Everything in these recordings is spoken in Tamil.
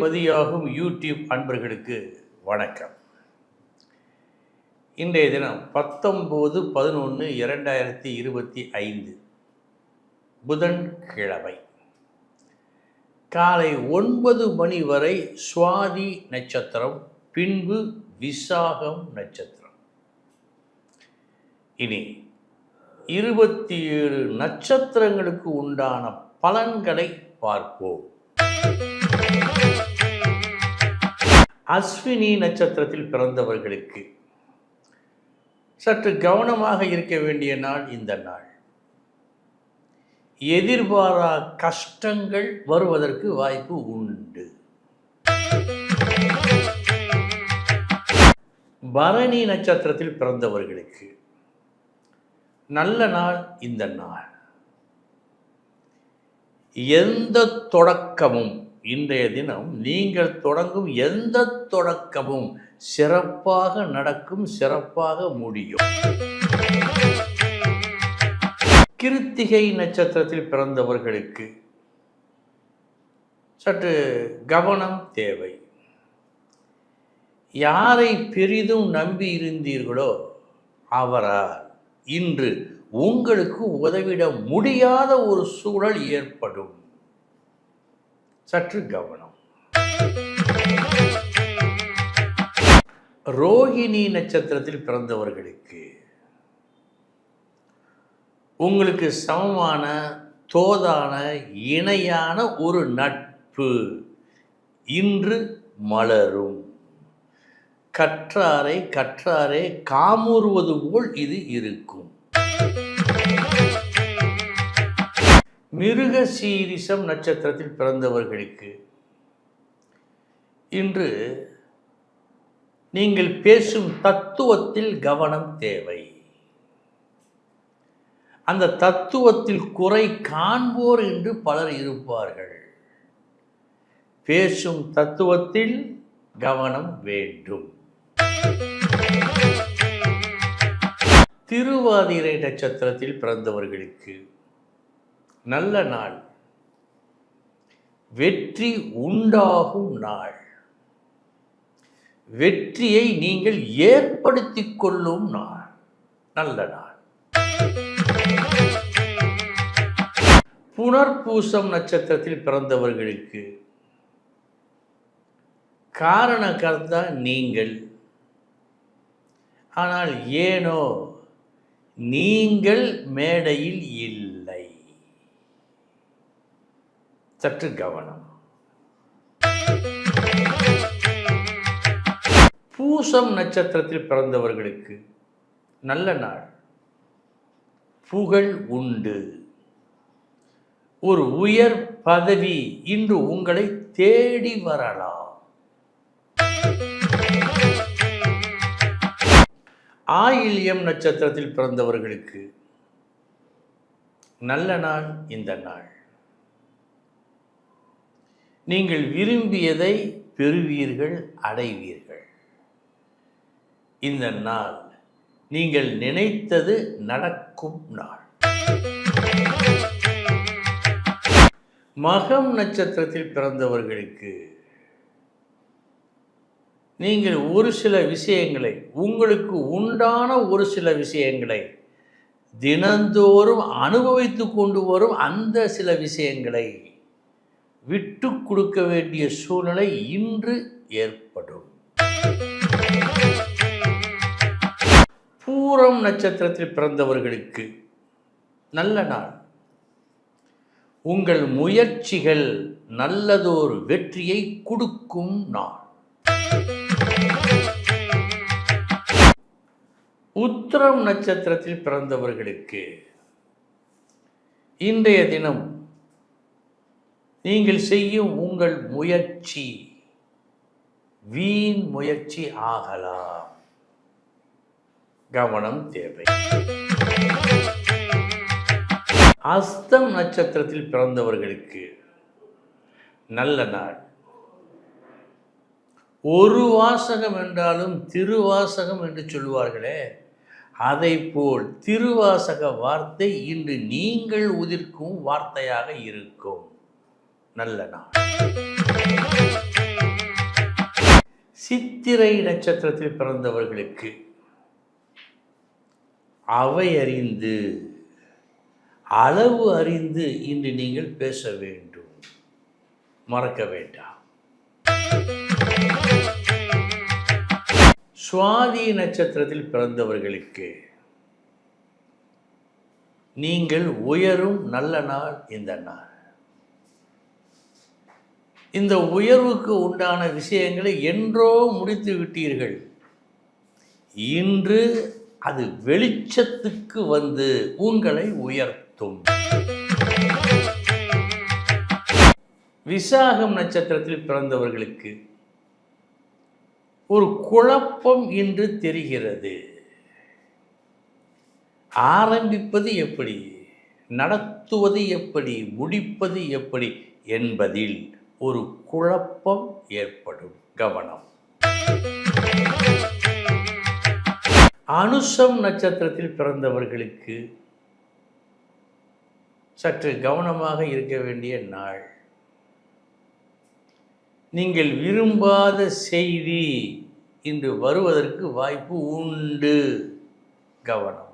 மதியாகும் யூடியூப் அன்பர்களுக்கு வணக்கம். இன்றைய தினம் பத்தொம்போது பதினொன்று இரண்டாயிரத்தி இருபத்தி ஐந்து. புதன்கிழமை. காலை ஒன்பது மணி வரை சுவாதி நட்சத்திரம் பின்பு விசாகம் நட்சத்திரம். இனி இருபத்தி ஏழு நட்சத்திரங்களுக்கு உண்டான பலன்களை பார்ப்போம். அஸ்வினி நட்சத்திரத்தில் பிறந்தவர்களுக்கு. சற்று கவனமாக இருக்க வேண்டிய நாள் இந்த நாள். எதிர்பாரா கஷ்டங்கள் வருவதற்கு வாய்ப்பு உண்டு. பரணி நட்சத்திரத்தில் பிறந்தவர்களுக்கு. நல்ல நாள் இந்த நாள். எந்த தொடக்கமும் இன்றைய தினம் நீங்கள் தொடங்கும் எந்த தொடக்கமும் சிறப்பாக நடக்கும் சிறப்பாக முடியும். கிருத்திகை நட்சத்திரத்தில் பிறந்தவர்களுக்கு சற்று கவனம் தேவை. யாரை பெரிதும் நம்பி இருந்தீர்களோ அவரால் இன்று உங்களுக்கு உதவிட முடியாத ஒரு சூழல் ஏற்படும். சற்று கவனம். ரோகிணி நட்சத்திரத்தில் பிறந்தவர்களுக்கு உங்களுக்கு சமமான தோதான இணையான ஒரு நட்பு இன்று மலரும். கற்றாரை கற்றாரே காமூறுவது போல் இது இருக்கும். மிருக சீரிசம் நட்சத்திரத்தில் பிறந்தவர்களுக்கு இன்று நீங்கள் பேசும் தத்துவத்தில் கவனம் தேவை. அந்த தத்துவத்தில் குறை காண்போர் என்று பலர் இருப்பார்கள். பேசும் தத்துவத்தில் கவனம் வேண்டும். திருவாதிரை நட்சத்திரத்தில் பிறந்தவர்களுக்கு நல்ல நாள். வெற்றி உண்டாகும் நாள். வெற்றியை நீங்கள் ஏற்படுத்திக் கொள்ளும் நாள். நல்ல நாள். புனர்பூசம் நட்சத்திரத்தில் பிறந்தவர்களுக்கு காரண கர்த்தா நீங்கள். ஆனால் ஏனோ நீங்கள் மேடையில் இல்லை. சற்று கவனம். பூசம் நட்சத்திரத்தில் பிறந்தவர்களுக்கு நல்ல நாள். புகழ் உண்டு. ஒரு உயர் பதவி இன்று உங்களை தேடி வரலாம். ஆயில்யம் நட்சத்திரத்தில் பிறந்தவர்களுக்கு நல்ல நாள் இந்த நாள். நீங்கள் விரும்பியதை பெறுவீர்கள் அடைவீர்கள். இந்த நாள் நீங்கள் நினைத்தது நடக்கும் நாள். மகம் நட்சத்திரத்தில் பிறந்தவர்களுக்கு நீங்கள் ஒரு சில விஷயங்களை உங்களுக்கு உண்டான ஒரு சில விஷயங்களை தினந்தோறும் அனுபவித்து கொண்டு வரும் அந்த சில விஷயங்களை விட்டு கொடுக்க வேண்டிய சூழ்நிலை இன்று ஏற்படும். பூரம் நட்சத்திரத்தில் பிறந்தவர்களுக்கு நல்ல நாள். உங்கள் முயற்சிகள் நல்லதோர் வெற்றியை கொடுக்கும் நாள். உத்திரம் நட்சத்திரத்தில் பிறந்தவர்களுக்கு இன்றைய தினம் நீங்கள் செய்யும் உங்கள் முயற்சி வீண் முயற்சி ஆகலாம். கவனம் தேவை. அஸ்தம் நட்சத்திரத்தில் பிறந்தவர்களுக்கு நல்ல நாள். ஒரு வாசகம் என்றாலும் திருவாசகம் என்று சொல்லுவார்களே அதை போல் திருவாசக வார்த்தை இன்று நீங்கள் உதிர்க்கும் வார்த்தையாக இருக்கும். நல்ல நாள் சித்திரை நட்சத்திரத்தில் பிறந்தவர்களுக்கு அவை அறிந்து அளவு அறிந்து இன்று நீங்கள் பேச வேண்டும். மறக்க வேண்டாம். சுவாதி நட்சத்திரத்தில் பிறந்தவர்களுக்கு நீங்கள் உயரும் நல்ல நாள் இந்த நாள். இந்த உயர்வுக்கு உண்டான விஷயங்களை என்றோ முடித்து விட்டீர்கள். இன்று அது வெளிச்சத்துக்கு வந்து உங்களை உயர்த்தும். விசாகம் நட்சத்திரத்தில் பிறந்தவர்களுக்கு ஒரு குழப்பம் இன்று தெரிகிறது. ஆரம்பிப்பது எப்படி? நடத்துவது எப்படி? முடிப்பது எப்படி? என்பதில் ஒரு குழப்பம் ஏற்படும். கவனம். அனுஷம் நட்சத்திரத்தில் பிறந்தவர்களுக்கு சற்று கவனமாக இருக்க வேண்டிய நாள். நீங்கள் விரும்பாத செய்தி இன்று வருவதற்கு வாய்ப்பு உண்டு. கவனம்.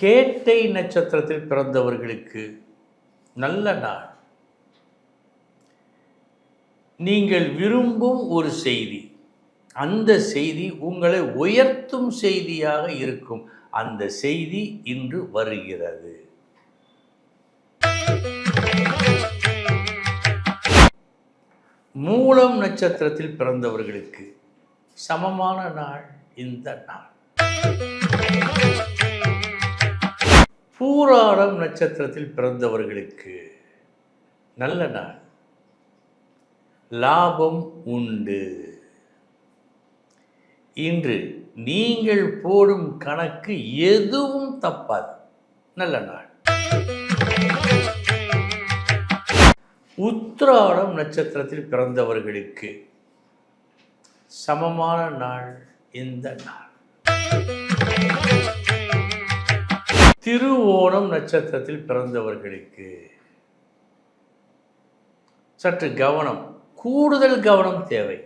கேட்டை நட்சத்திரத்தில் பிறந்தவர்களுக்கு நல்ல நாள். நீங்கள் விரும்பும் ஒரு செய்தி அந்த செய்தி உங்களை உயர்த்தும் செய்தியாக இருக்கும். அந்த செய்தி இன்று வருகிறது. மூலம் நட்சத்திரத்தில் பிறந்தவர்களுக்கு சமமான நாள் இந்த நாள். பூராடம் நட்சத்திரத்தில் பிறந்தவர்களுக்கு நல்ல நாள். லாபம் உண்டு. இன்று நீங்கள் போடும் கணக்கு எதுவும் தப்பாது. நல்ல நாள். உத்திராடம் நட்சத்திரத்தில் பிறந்தவர்களுக்கு சமமான நாள் இந்த நாள். திருவோணம் நட்சத்திரத்தில் பிறந்தவர்களுக்கு. சற்று கவனம் கூடுதல் கவனம் தேவை.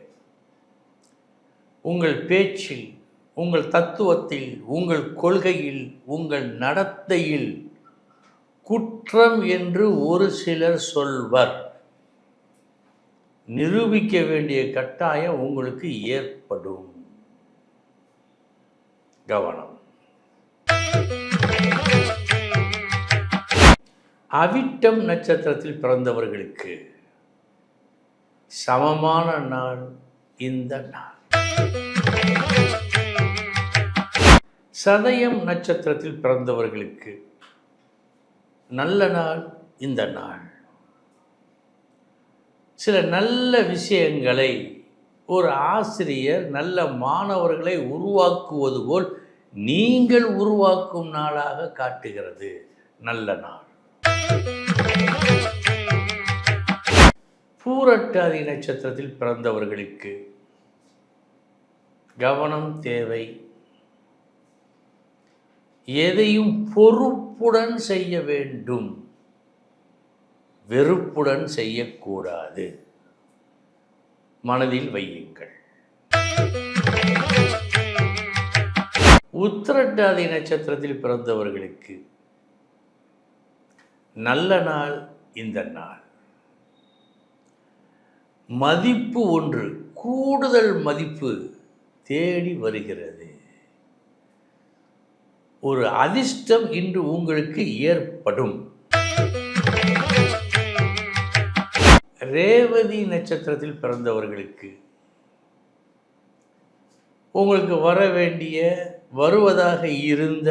உங்கள் பேச்சில் உங்கள் தத்துவத்தில் உங்கள் கொள்கையில் உங்கள் நடத்தையில் குற்றம் என்று ஒரு சிலர் சொல்வர். நிரூபிக்க வேண்டிய கட்டாயம் உங்களுக்கு ஏற்படும். கவனம். அவிட்டம் நட்சத்திரத்தில் பிறந்தவர்களுக்கு சமமான நாள் இந்த நாள். சதயம் நட்சத்திரத்தில் பிறந்தவர்களுக்கு நல்ல நாள் இந்த நாள். சில நல்ல விஷயங்களை ஒரு ஆசிரியர் நல்ல மாணவர்களை உருவாக்குவது போல் நீங்கள் உருவாக்கும் நாளாக காட்டுகிறது. நல்ல நாள். பூரட்டாதி நட்சத்திரத்தில் பிறந்தவர்களுக்கு கவனம் தேவை. எதையும் பொறுப்புடன் செய்ய வேண்டும். வெறுப்புடன் செய்யக்கூடாது. மனதில் வையுங்கள். உத்திரட்டாதி நட்சத்திரத்தில் பிறந்தவர்களுக்கு நல்ல நாள் இந்த நாள். மதிப்பு ஒன்று கூடுதல் மதிப்பு தேடி வருகிறது. ஒரு அதிர்ஷ்டம் இன்று உங்களுக்கு ஏற்படும். ரேவதி நட்சத்திரத்தில் பிறந்தவர்களுக்கு உங்களுக்கு வர வேண்டிய வருவதாக இருந்த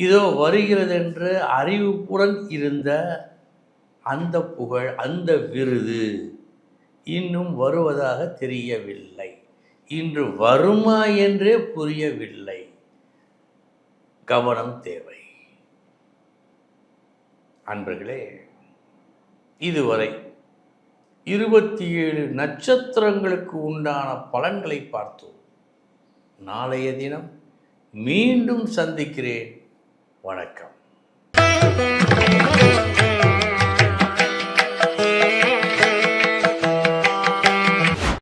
இதோ வருகிறது என்று அறிவிப்புடன் இருந்த அந்த புகழ் அந்த விருது இன்னும் வருவதாக தெரியவில்லை. இன்று வருமா என்றே புரியவில்லை. கவனம் தேவை. அன்பர்களே இதுவரை இருபத்தி ஏழு நட்சத்திரங்களுக்கு உண்டான பலன்களை பார்த்தோம். நாளைய தினம் மீண்டும் சந்திக்கிறேன். வணக்கம் Thank you.